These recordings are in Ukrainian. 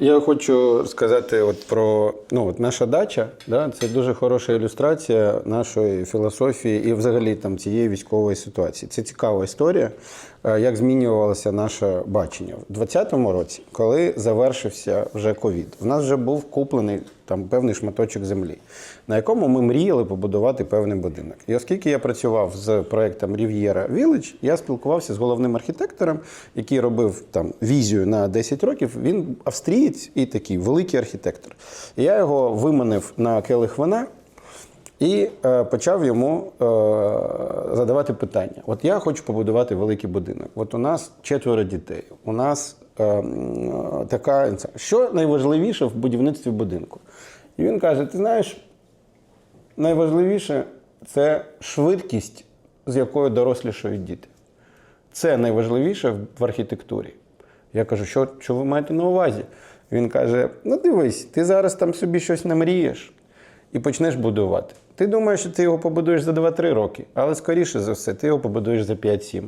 Я хочу сказати от про ну, от наша дача. Да, це дуже хороша ілюстрація нашої філософії і взагалі там цієї військової ситуації. Це цікава історія, е, як змінювалося наше бачення. У 2020 році, коли завершився вже ковід, в нас вже був куплений там певний шматочок землі, на якому ми мріяли побудувати певний будинок. І оскільки я працював з проектом Рів'єра Village, я спілкувався з головним архітектором, який робив там візію на 10 років. Він австрієць і такий великий архітектор. І я його виманив на келих вина. І е, почав йому е, задавати питання: от я хочу побудувати великий будинок. От у нас четверо дітей. У нас така що найважливіше в будівництві будинку? І він каже: Ти знаєш, найважливіше це швидкість, з якою дорослішають діти. Це найважливіше в архітектурі. Я кажу, що, що ви маєте на увазі? Він каже: ну дивись, ти зараз там собі щось намрієш і почнеш будувати. Ти думаєш, що ти його побудуєш за 2-3 роки, але скоріше за все, ти його побудуєш за 5-7.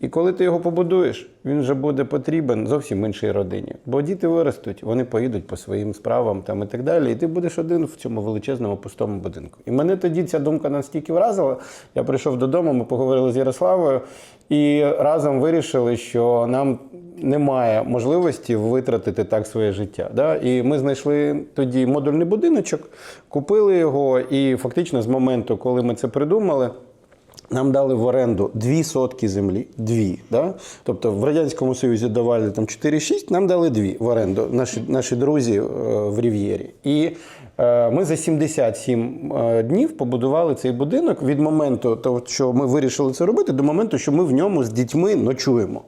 І коли ти його побудуєш, він вже буде потрібен зовсім іншій родині. Бо діти виростуть, вони поїдуть по своїм справам там і так далі. І ти будеш один в цьому величезному пустому будинку. І мене тоді ця думка настільки вразила. Я прийшов додому, ми поговорили з Ярославою і разом вирішили, що нам немає можливості витратити так своє життя. Да? І ми знайшли тоді модульний будиночок, купили його, і фактично з моменту, коли ми це придумали. Нам дали в оренду дві сотки землі, дві. Да? Тобто в Радянському Союзі давали там 4-6, нам дали дві в оренду, наші, наші друзі е, в Рів'єрі. І е, ми за 77 е, днів побудували цей будинок від моменту, того, що ми вирішили це робити, до моменту, що ми в ньому з дітьми ночуємо.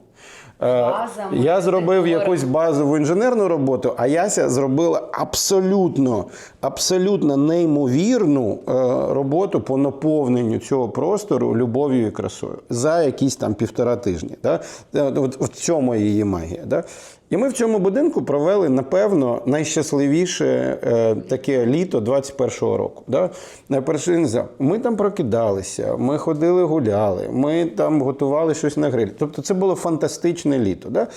Е, База, Я зробив якусь базову інженерну роботу, а Яся зробила абсолютно, абсолютно неймовірну е, роботу по наповненню цього простору любов'ю і красою за якісь там півтора тижні. Да? Е, От в цьому її магія. Да? І ми в цьому будинку провели, напевно, найщасливіше е, таке літо 21-го року. Да? Не знаю, ми там прокидалися, ми ходили гуляли, ми там готували щось на гриль. Тобто це було фантастичне літо. Да?